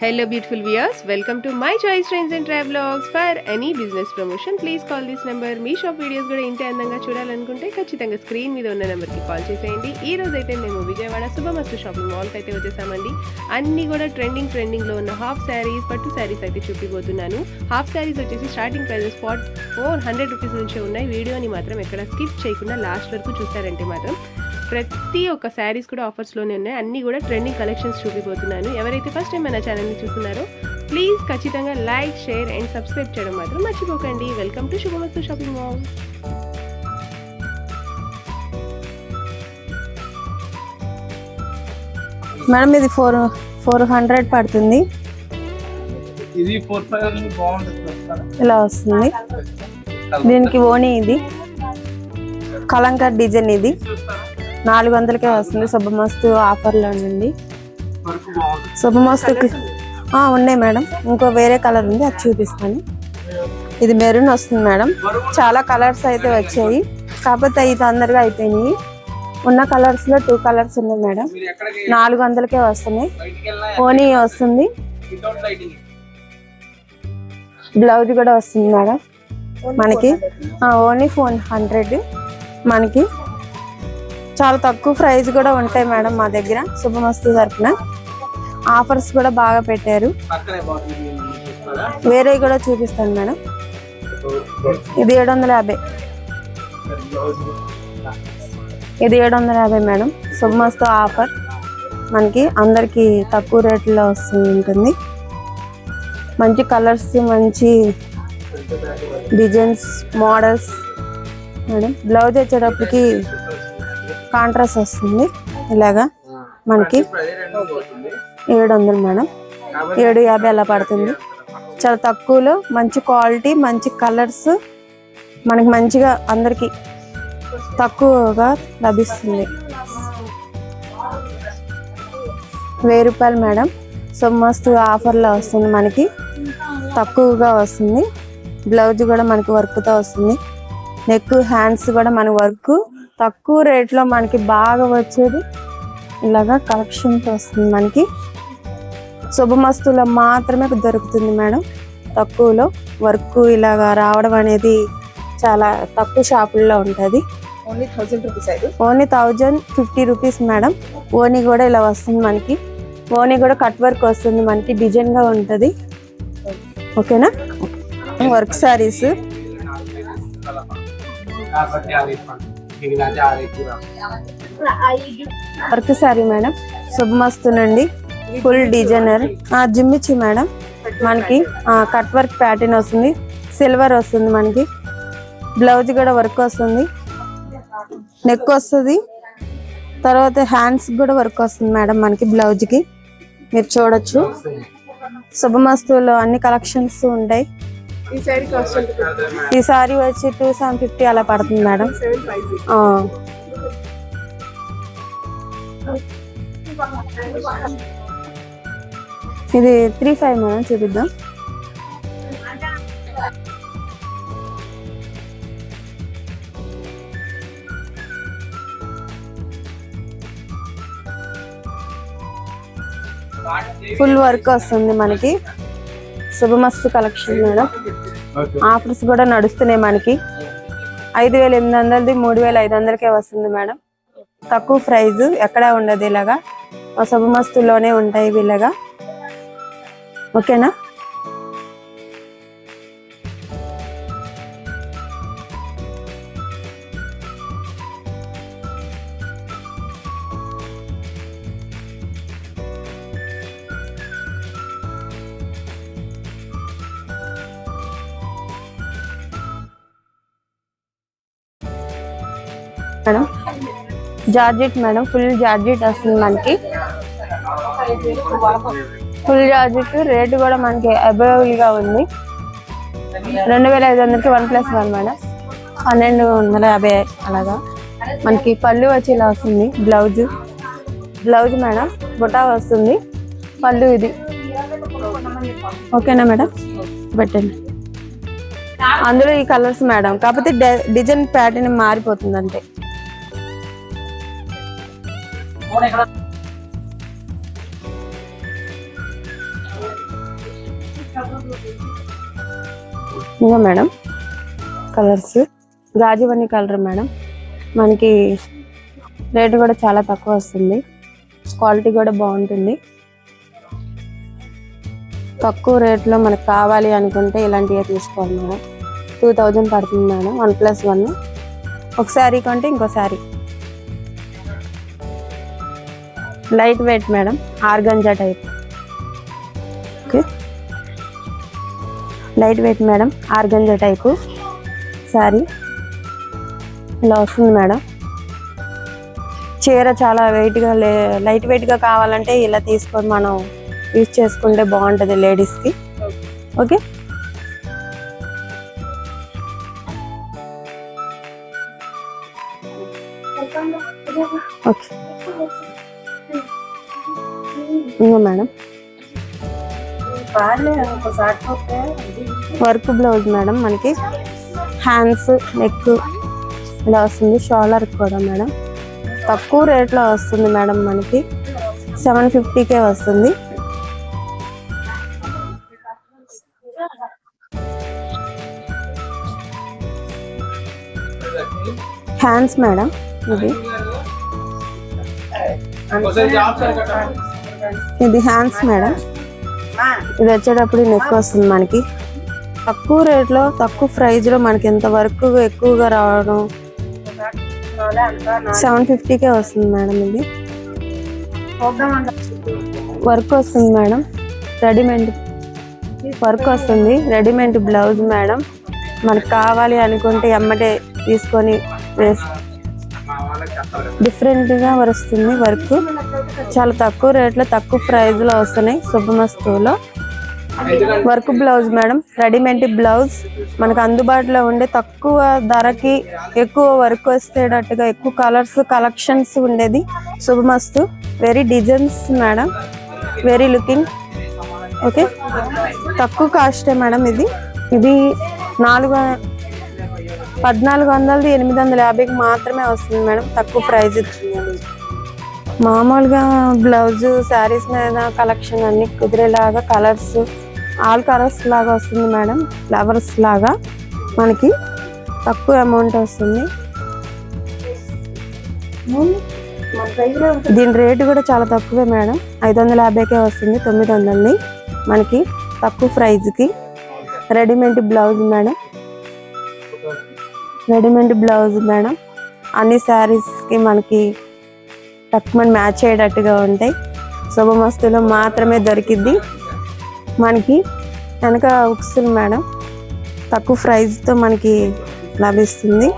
Hello beautiful viewers. Welcome to my choice trends and travelogues for any business promotion please call this number me shop videos కూడా ఇంతే అందంగా చూడాలనుకుంటే ఖచ్చితంగా screen మీద ఉన్న నెంబర్కి కాల్ చేసేయండి. ఈ రోజు అయితే మేము విజయవాడ శుభమస్తు షాపింగ్ మాల్కి అయితే వచ్చేసామండి. అన్ని కూడా ట్రెండింగ్ ట్రెండింగ్లో ఉన్న హాఫ్ శారీస్ పట్టు శారీస్ అయితే చూపిపోతున్నాను హాఫ్ శారీస్ వచ్చేసి starting prices for four hundred rupees నుంచే ఉన్నాయి. వీడియోని మాత్రం ఎక్కడ స్కిప్ చేయకుండా లాస్ట్ వరకు చూసారంటే మాత్రం ప్రతి ఒక్క శారీస్ కూడా ఆఫర్స్లోనే ఉన్నాయి. అన్నీ కూడా ట్రెండింగ్ కలెక్షన్స్ చూపిపోతున్నాను ఎవరైతే ఫస్ట్ టైం మన ఛానల్ని చూస్తున్నారో ప్లీజ్ ఖచ్చితంగా లైక్ షేర్ అండ్ సబ్స్క్రైబ్ చేయడం మాత్రం మర్చిపోకండి. Welcome to Subhamastu shopping mall. Madam ఇది ఫోర్ ఫోర్ హండ్రెడ్ పడుతుంది. ఇది ఫోర్ ఫైవ్ బాగుంటుంది చూస్తారా? ఇలా వస్తుంది. దీనికి ఓణి ఇది. కలంకర్ డిజైన్ ఇది? నాలుగు వందలకే వస్తుంది. శుభమస్తు ఆఫర్లో బాగుంటుంది శుభమస్తుకి ఆ, ఉన్నాయి మేడం. ఇంకో వేరే కలర్ ఉంది అది చూపిస్తాను. ఇది మెరూన్ వస్తుంది మేడం. చాలా కలర్స్ అయితే వచ్చాయి. కాకపోతే అవి తొందరగా అయిపోయినాయి. ఉన్న కలర్స్లో టూ కలర్స్ ఉన్నాయి మేడం. నాలుగు వందలకే వస్తున్నాయి. ఓనీ వస్తుంది. బ్లౌజ్ కూడా వస్తుంది మేడం. మనకి ఓన్లీ ఫోన్ హండ్రెడ్ మనకి. చాలా తక్కువ ప్రైస్ కూడా ఉంటాయి మేడం మా దగ్గర శుభమస్తు తరపున. ఆఫర్స్ కూడా బాగా పెట్టారు. వేరే కూడా చూపిస్తాను మేడం. ఇది ఏడు వందల యాభై. ఇది ఏడు వందల యాభై మేడం. శుభమస్తు ఆఫర్. మనకి అందరికి తక్కువ రేట్లో వస్తుంది ఉంటుంది. మంచి కలర్స్ మంచి డిజైన్స్ మోడల్స్. మేడం బ్లౌజ్ వచ్చేటప్పటికి కాంట్రాస్ట్ వస్తుంది. ఇలాగా మనకి ఏడు వందలు మేడం. ఏడు యాభై అలా పడుతుంది. చాలా తక్కువలో మంచి క్వాలిటీ మంచి కలర్స్ మనకి మంచిగా అందరికి తక్కువగా లభిస్తుంది. వెయ్యి రూపాయలు మేడం. సో మస్తు ఆఫర్లో వస్తుంది మనకి. తక్కువగా వస్తుంది. బ్లౌజ్ కూడా మనకి వర్క్తో వస్తుంది. నెక్ హ్యాండ్స్ కూడా మన వర్క్ తక్కువ రేట్లో మనకి బాగా వచ్చేది ఇలాగా కలెక్షన్తో వస్తుంది మనకి. శుభమస్తులో మాత్రమే దొరుకుతుంది మేడం. తక్కువలో వర్క్ ఇలాగా రావడం అనేది చాలా తక్కువ షాపుల్లో ఉంటుంది. ఓన్లీ థౌసండ్ రూపీస్ అయితే only thousand fifty rupees madam. ఓనీ కూడా ఇలా వస్తుంది మనకి. ఓనీ కూడా కట్ వర్క్ వస్తుంది మనకి డిజైన్గా ఉంటది. ఓకేనా? Work saris. Work sari madam. శుభమస్తునండి. Full designer జిమ్మిచ్చి మేడం. మనకి కట్ వర్క్ ప్యాటర్న్ వస్తుంది. సిల్వర్ వస్తుంది మనకి. బ్లౌజ్ కూడా వర్క్ వస్తుంది. నెక్ వస్తుంది. తర్వాత హ్యాండ్స్ కూడా వర్క్ వస్తుంది మేడం మనకి బ్లౌజ్కి. మీరు చూడొచ్చు. శుభమస్తులో అన్ని కలెక్షన్స్ ఉంటాయి. ఈ సారీ వచ్చి టూ సెవెన్ ఫిఫ్టీ అలా పడుతుంది మేడం. ఇది త్రీ ఫైవ్ మేడం చూపిద్దాం. ఫుల్ వర్క్ వస్తుంది మనకి. శుభమస్తు కలెక్షన్ మేడం. ఆఫర్స్ కూడా నడుస్తున్నాయి మనకి. ఐదు వేల ఎనిమిది వందలది మూడు వేల ఐదు వందలకే వస్తుంది మేడం. తక్కువ ప్రైజ్ ఎక్కడా ఉండదు ఇలాగా. శుభమస్తులోనే ఉంటాయి ఇలాగా ఓకేనా? Madam. Georgette madam full georgette వస్తుంది మనకి. ఫుల్ జార్జెట్ రేట్ కూడా మనకి అవైలబుల్గా ఉంది. రెండు వేల ఐదు వందలకి వన్ ప్లస్ వన్ మేడం. పన్నెండు వందల యాభై అలాగా. మనకి పళ్ళు వచ్చి ఇలా వస్తుంది బ్లౌజ్. బ్లౌజ్ మేడం బుటా వస్తుంది. పళ్ళు ఇది. ఓకేనా మేడం? పెట్టండి. అందులో ఈ కలర్స్ మేడం. కాకపోతే డిజైన్ ప్యాటర్న్ మారిపోతుంది అంతే ఇంకా మేడం కలర్స్. గాజువన్నీ కలర్ మేడం. మనకి రేటు కూడా చాలా తక్కువ వస్తుంది. క్వాలిటీ కూడా బాగుంటుంది. తక్కువ రేట్లో మనకు కావాలి అనుకుంటే ఇలాంటివే తీసుకోవాలి మేడం. టూ థౌజండ్ పడుతుంది మేడం వన్ ప్లస్ వన్. ఒక శారీ కొంటే ఇంకో sari. Light weight madam organza type. Okay. Light weight madam organza type. Sari ఇలా వస్తుంది మేడం. చీర చాలా వెయిట్గా లే లైట్ వెయిట్గా కావాలంటే ఇలా తీసుకొని మనం యూజ్ చేసుకుంటే బాగుంటుంది లేడీస్కి. ఓకే. ఓకే. ఇంకా మేడం. వర్క్ బ్లౌజ్ మేడం మనకి. హ్యాండ్స్ నెక్ ఇలా వస్తుంది. షోల్డర్ కూడా మేడం. తక్కువ రేట్లో వస్తుంది మేడం మనకి. సెవెన్ ఫిఫ్టీకే వస్తుంది. హ్యాండ్స్ మేడం ఇది ఇది హ్యాండ్స్ మేడం ఇది వచ్చేటప్పుడు నెక్ వస్తుంది మనకి. తక్కువ రేట్లో తక్కువ ప్రైజ్లో మనకి ఎంత వర్క్ ఎక్కువగా రావడం? సెవెన్ ఫిఫ్టీకే వస్తుంది మేడం ఇది. వర్క్ వస్తుంది మేడం రెడీమేడ్ వర్క్ వస్తుంది. రెడీమేడ్ బ్లౌజ్ మేడం మనకు కావాలి అనుకుంటే ఎమ్మటే తీసుకొని వేసుకో డిఫరెంట్గా వస్తుంది వర్క్. చాలా తక్కువ రేట్లో తక్కువ ప్రైజ్లో వస్తున్నాయి శుభమస్తువులో work blouse madam readymade blouse. మనకు అందుబాటులో ఉండే తక్కువ ధరకి ఎక్కువ వర్క్ వస్తేటట్టుగా ఎక్కువ కలర్స్ కలెక్షన్స్ ఉండేది Subhamastu. Very designs madam. Very looking okay తక్కువ కాస్టే మేడం ఇది. ఇది నాలుగు పద్నాలుగు వందలది ఎనిమిది వందల యాభైకి మాత్రమే వస్తుంది మేడం. తక్కువ ప్రైస్ మామూలుగా బ్లౌజ్ శారీస్ మీద కలెక్షన్ అన్ని కుదిరేలాగా కలర్స్ ఆల్ కలర్స్ లాగా వస్తుంది మేడం. ఫ్లవర్స్ లాగా మనకి తక్కువ అమౌంట్ వస్తుంది. దీని రేటు కూడా చాలా తక్కువే మేడం. ఐదు వందల యాభైకే వస్తుంది తొమ్మిది వందలది మనకి తక్కువ ప్రైజ్కి. Readymade blouse madam. Readymade blouse madam. అన్ని శారీస్కి మనకి తక్కువ మ్యాచ్ అయ్యేటట్టుగా ఉంటాయి. శుభమస్తులో మాత్రమే దొరికిద్ది. మనకి వెనక ఉక్సులు మేడం. తక్కువ ప్రైస్తో మనకి లభిస్తుంది.